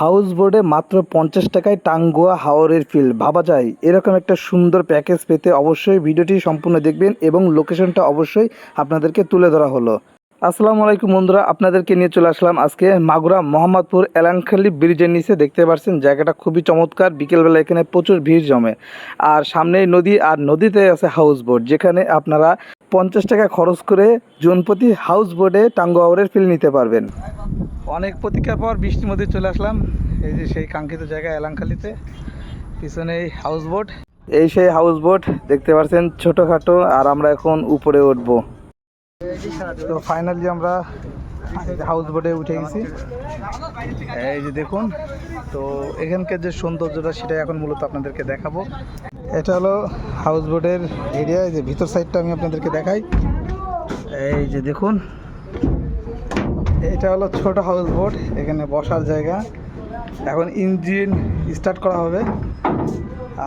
House বোর্ডে মাত্র পঞ্চাশ টাকায় টাঙ্গুয়া হাওরের ফিল ভাবা যায়, এরকম একটা সুন্দর প্যাকেজ পেতে অবশ্যই ভিডিওটি সম্পূর্ণ দেখবেন এবং লোকেশনটা অবশ্যই আপনাদেরকে তুলে ধরা হলো। আসসালামু আলাইকুম বন্ধুরা, আপনাদেরকে নিয়ে চলে আসলাম আজকে মাগুরা মোহাম্মদপুর এলাংখালি ব্রিজের নিচে। দেখতে পাচ্ছেন, জায়গাটা খুবই চমৎকার, বিকেলবেলা এখানে প্রচুর ভিড় জমে। আর সামনেই নদী, আর নদীতে আছে হাউস বোট যেখানে আপনারা পঞ্চাশ টাকা খরচ করে জনপ্রতি হাউস বোটে টাঙ্গুয়া হাওরের ফিল নিতে পারবেন। অনেক প্রতীক্ষার পর বৃষ্টির মধ্যে চলে আসলাম। এই যে সেই কাঙ্ক্ষিত জায়গা এলাংখালিতে পিছনে এই হাউস বোট এই সেই হাউস বোট দেখতে পাচ্ছেন ছোটোখাটো, আর আমরা এখন উপরে উঠবো। তো ফাইনালি আমরা হাউস বোটে উঠে গেছি। এই যে দেখুন, তো এখানকার যে সৌন্দর্যটা সেটা এখন মূলত আপনাদেরকে দেখাবো। এটা হলো হাউস বোটের এরিয়া যে ভিতর সাইডটা আমি আপনাদেরকে দেখাই। এই যে দেখুন এটা হলো ছোট হাউস বোট এখানে বসার জায়গা। এখন ইঞ্জিন স্টার্ট করা হবে।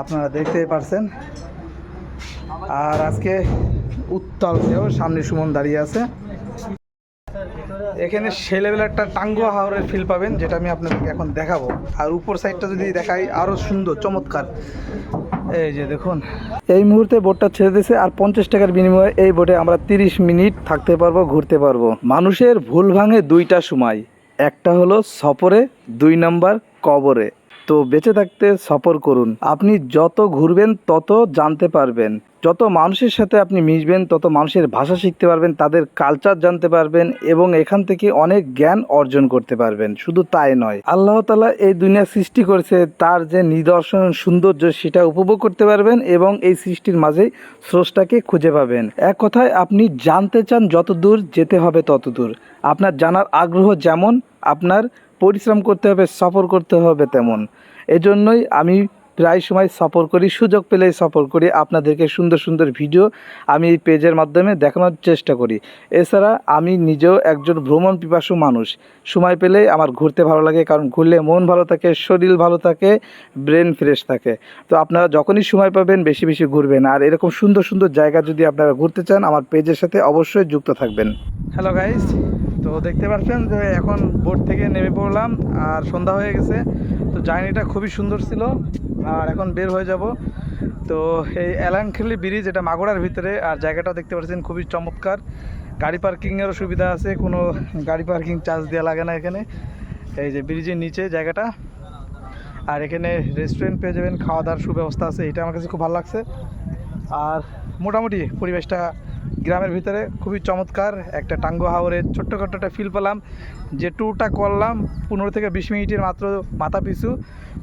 আপনারা দেখতেই পারছেন। আর আজকে উত্তাল ঢেউ, সামনে সুমন দাঁড়িয়ে আছে। এখানে সেই লেভেলের একটা টাঙ্গুয়া হাওরের ফিল পাবেন, যেটা আমি আপনাদেরকে এখন দেখাবো। আর উপর সাইডটা যদি দেখাই আরও সুন্দর, চমৎকার। এই যে দেখুন, এই মুহূর্তে বোটটা ছেড়ে দিয়েছে আর পঞ্চাশ টাকার বিনিময়ে এই বোটে আমরা তিরিশ মিনিট থাকতে পারব, ঘুরতে পারব। মানুষের ভুল ভাঙে দুইটা সময়। একটা হলো সফরে, দুই নাম্বার কবরে। তো বেঁচে থাকতে সফর করুন। আপনি যত ঘুরবেন, তত জানতে পারবেন। যত মানুষের সাথে আপনি মিশবেন, তত মানুষের ভাষা শিখতে পারবেন, তাদের কালচার জানতে পারবেন এবং এখান থেকে অনেক জ্ঞান অর্জন করতে পারবেন। শুধু তাই নয়, আল্লাহ তালা এই দুনিয়া সৃষ্টি করেছে, তার যে নিদর্শন, সৌন্দর্য, সেটা উপভোগ করতে পারবেন এবং এই সৃষ্টির মাঝেই স্রষ্টাকে খুঁজে পাবেন। এক কথায়, আপনি জানতে চান যত দূর যেতে হবে তত দূর আপনার জানার আগ্রহ যেমন, আপনার পরিশ্রম করতে হবে, সফর করতে হবে তেমন। এজন্যই আমি প্রায় সময় সফর করি, সুযোগ পেলেই সফর করি, আপনাদেরকে সুন্দর সুন্দর ভিডিও আমি এই পেজের মাধ্যমে দেখানোর চেষ্টা করি। এছাড়া আমি নিজেও একজন ভ্রমণ পিপাসু মানুষ। সময় পেলেই আমার ঘুরতে ভালো লাগে, কারণ ঘুরলে মন ভালো থাকে, শরীর ভালো থাকে, ব্রেন ফ্রেশ থাকে। তো আপনারা যখনই সময় পাবেন, বেশি বেশি ঘুরবেন। আর এরকম সুন্দর সুন্দর জায়গা যদি আপনারা ঘুরতে চান, আমার পেজের সাথে অবশ্যই যুক্ত থাকবেন। হ্যালো গাইস তো দেখতে পাচ্ছেন যে এখন বোট থেকে নেমে পড়লাম আর সন্ধ্যা হয়ে গেছে। তো জার্নিটা খুবই সুন্দর ছিল আর এখন বের হয়ে যাব। তো এই এলাংখালি ব্রিজ, এটা মাগুরার ভিতরে, আর জায়গাটা দেখতে পাচ্ছেন খুবই চমৎকার। গাড়ি পার্কিংয়েরও সুবিধা আছে, কোনো গাড়ি পার্কিং চার্জ দেওয়া লাগে না এখানে। এই যে ব্রিজের নিচে জায়গাটা। আর এখানে রেস্টুরেন্ট পেয়ে যাবেন খাওয়া দাওয়ার সুব্যবস্থা আছে, এটা আমার কাছে খুব ভালো লাগছে। আর মোটামুটি পরিবেশটা গ্রামের ভিতরে খুবই চমৎকার একটা টাঙ্গো হাওরের ছোট্টখাট্ট একটা ফিল পেলাম, যে ট্যুরটা করলাম পনেরো থেকে বিশ মিনিটের মাত্র মাথা পিছু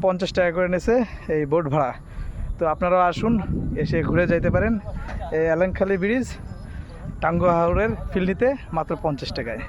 পঞ্চাশ টাকা করে নেছে এই বোট ভাড়া। তো আপনারাও আসুন, এসে ঘুরে যাইতে পারেন এই অ্যালেনখালি ব্রিজ টাঙ্গো হাওরের ফিল্ডিতে মাত্র পঞ্চাশ টাকায়।